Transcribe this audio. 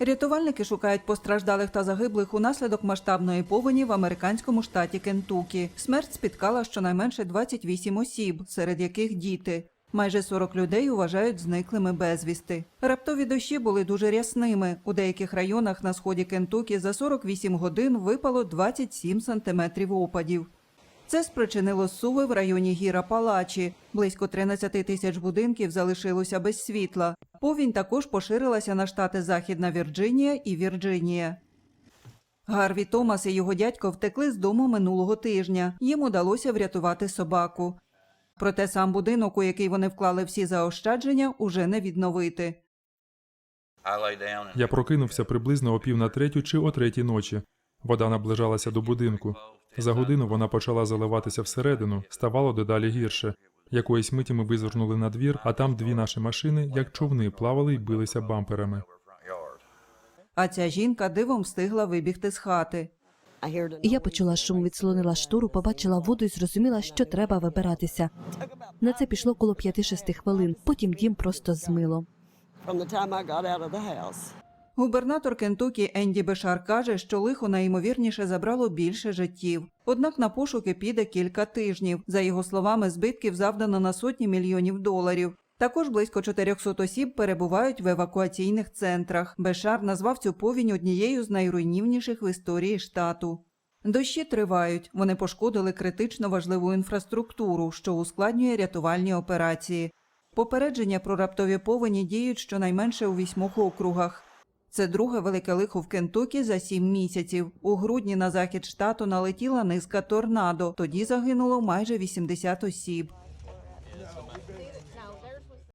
Рятувальники шукають постраждалих та загиблих унаслідок масштабної повені в американському штаті Кентукі. Смерть спіткала щонайменше 28 осіб, серед яких діти. Майже 40 людей вважають зниклими безвісти. Раптові дощі були дуже рясними. У деяких районах на сході Кентукі за 48 годин випало 27 сантиметрів опадів. Це спричинило суви в районі Гіра Палачі. Близько 13 тисяч будинків залишилося без світла. Повінь також поширилася на штати Західна Вірджинія і Вірджинія. Гарві Томас і його дядько втекли з дому минулого тижня. Їм удалося врятувати собаку. Проте сам будинок, у який вони вклали всі заощадження, уже не відновити. Я прокинувся приблизно о пів на третю чи о третій ночі. Вода наближалася до будинку. За годину вона почала заливатися всередину, ставало дедалі гірше. Якоїсь миті ми визирнули на двір, а там дві наші машини, як човни, плавали й билися бамперами. А ця жінка дивом встигла вибігти з хати. Я почула шум, відслонила штору, побачила воду і зрозуміла, що треба вибиратися. На це пішло коло 5-6 хвилин. Потім дім просто змило. Губернатор Кентукі Енді Бешар каже, що лихо найімовірніше забрало більше життів. Однак на пошуки піде кілька тижнів. За його словами, збитків завдано на сотні мільйонів доларів. Також близько 400 осіб перебувають в евакуаційних центрах. Бешар назвав цю повінь однією з найруйнівніших в історії штату. Дощі тривають. Вони пошкодили критично важливу інфраструктуру, що ускладнює рятувальні операції. Попередження про раптові повені діють щонайменше у вісьмох округах. Це друге велике лихо в Кентукі за сім місяців. У грудні на захід штату налетіла низка торнадо. Тоді загинуло майже 80 осіб.